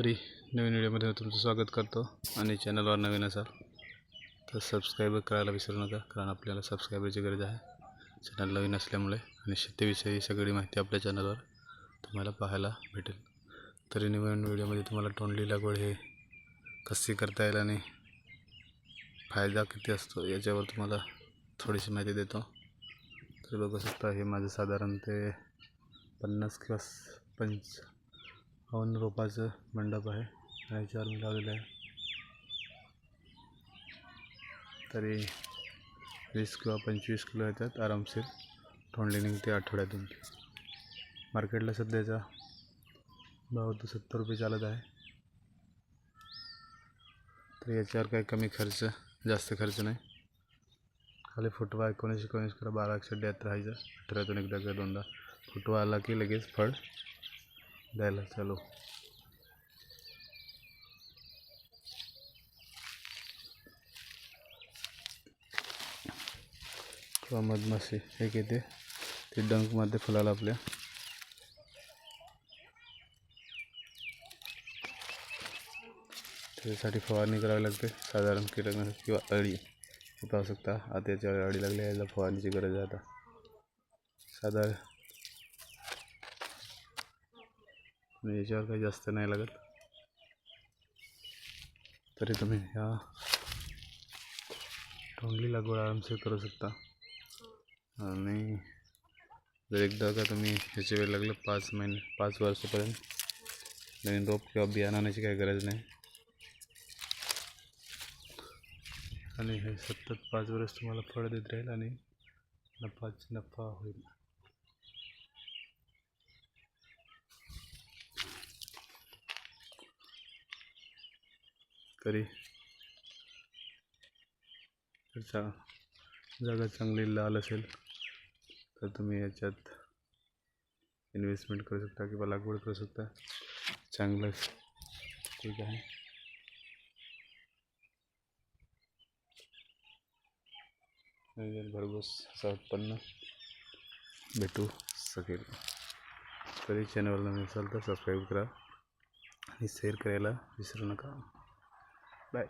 तरी नवीन व्हिडिओमध्ये तुमचं स्वागत करतो. आणि चॅनलवर नवीन असाल तर सबस्क्राईब करायला विसरू नका कारण आपल्याला सबस्क्रायबरची गरज आहे. चॅनल नवीन असल्यामुळे आणि शेतीविषयी सगळी माहिती आपल्या चॅनलवर तुम्हाला पाहायला भेटेल. तरी नवीन व्हिडिओमध्ये तुम्हाला तोंडली लागवड हे कशी करता येईल आणि फायदा किती असतो याच्यावर तुम्हाला थोडीशी माहिती देतो. तर बघू शकता हे माझं साधारण ते पन्नास किंवा पंच हवन रोपाचं मंडप आहे. आणि याच्यावर मी लावलेलं आहे. तरी वीस किंवा पंचवीस किलो येतात आरामशीर. तोंडली निघते आठवड्यातून. मार्केटला सध्याचा भाव तो सत्तर रुपये चालत आहे. तर याच्यावर काही कमी खर्च जास्त खर्च नाही. खाली फुटवा एकोणीस एकोणीस करा बारा एकशे डेहत्तर राहायचं अठरातून एकदा किंवा दोनदा. फुटवा आला की लगेच फळ द्यायला चालू. किंवा मधमाशी एक येते. ते डंकमध्ये फुलाला आपल्या. त्याच्यासाठी फवारणी करावी लागते. साधारण कीटकनाशक किंवा अळी. पाहू शकता आता याच्यावर अळी लागली याला फवारणीची गरज आहे आता. साधारण म्हणजे याच्यावर काही जास्त नाही लागत. तरी तुम्ही ह्या तोंडली लागवड आरामशीर करू शकता. आणि जर एकदा का तुम्ही ह्याची वेळ लागलं पाच महिने पाच वर्षापर्यंत नवीन रोप किंवा बियाणं आणायची काही गरज नाही. आणि हे सतत पाच वर्ष तुम्हाला फळ देत राहील आणि नफाच नफा होईल. तरी चा जागा चांगली लाल असेल तर तुम्ही याच्यात इन्व्हेस्टमेंट करू शकता किंवा लागवड करू शकता. चांगलं. ठीक आहे. भरघोस असं उत्पन्न भेटू शकेल. तरी चॅनलला नवीन असाल तर सबस्क्राईब करा आणि शेअर करायला विसरू नका. Bye.